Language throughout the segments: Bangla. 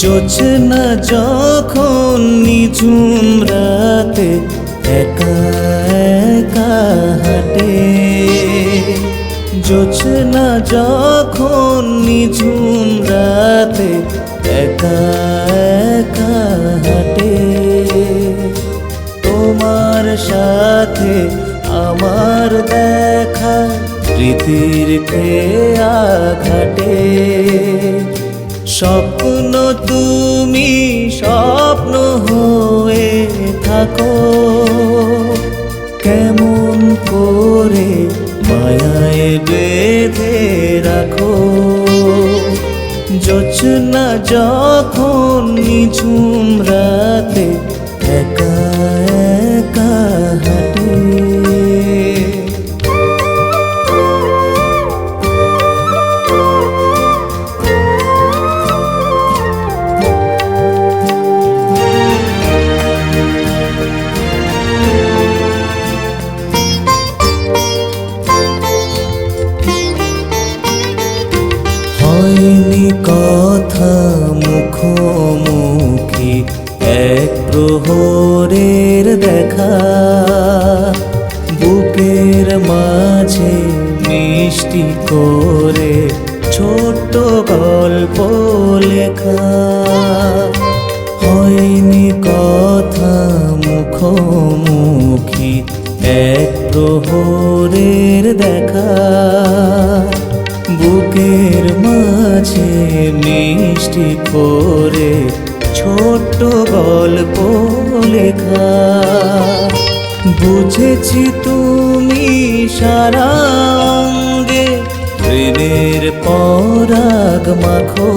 জোছনা যখন নিঝুম রাতে একা একা হাঁটে। জোছনা যখন নিঝুম রাতে একা একা হাঁটে। তোমার সাথে আমার দেখা, প্রীতির খেয়া ঘাটে। স্বপ্ন তুমি স্বপ্ন হয়ে থাকো। কেমন করে মায়ায় বেঁধে রাখো। জোছনা যখন নিঝুম রাতে মুখোমুখি এক প্রহরের দেখা। বুকের মাঝে মিষ্টি করে ছোট্ট গল্প লেখা। হয়নি কথা মুখোমুখি এক প্রহরের দেখা। বুকের মাঝে মিষ্টি করে ছোট্ট গল্প লেখা। বুঝেছি তুমি সারা অঙ্গে প্রেমের পরাগ মাখো।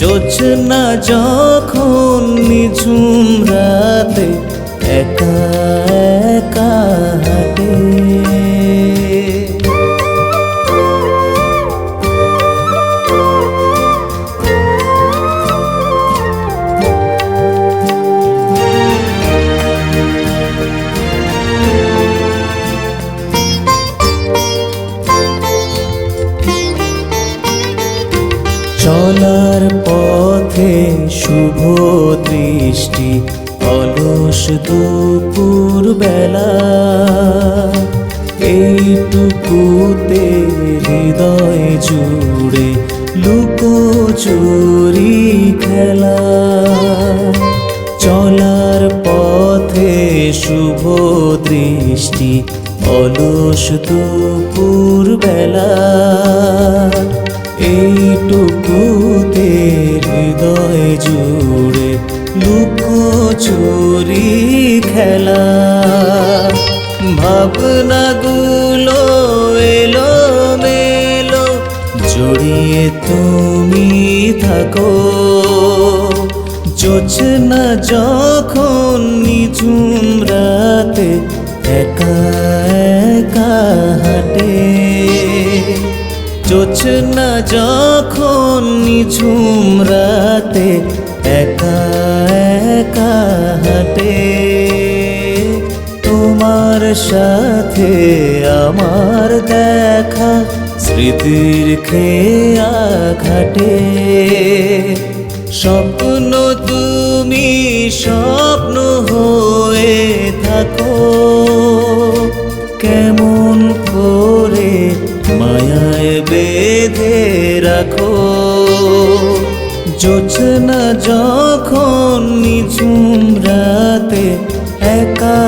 জোছনা যখন নিঝুম রাতে একা চলার পথে শুভ দৃষ্টি, অলস দুপুর বেলা। এইটুকুতে হৃদয় জুড়ে লুকো চুরি খেলা। চলার পথে শুভ দৃষ্টি, অলস দুপুর বেলা। এইটুকুতে খেলা ভাবনাগুলো এলো মেলো জড়িয়ে তুমি থাকো জোছনা যখন নিঝুম রাতে একা একা হাঁটে জোছনা যখন নিঝুম রাতে সাথে আমার দেখা, স্মৃতির খেয়া ঘাটে স্বপ্ন তুমি স্বপ্ন হয়ে থাকো। কেমন করে মায়ায় বেঁধে রাখো। জোছনা যখন নিঝুম রাতে একা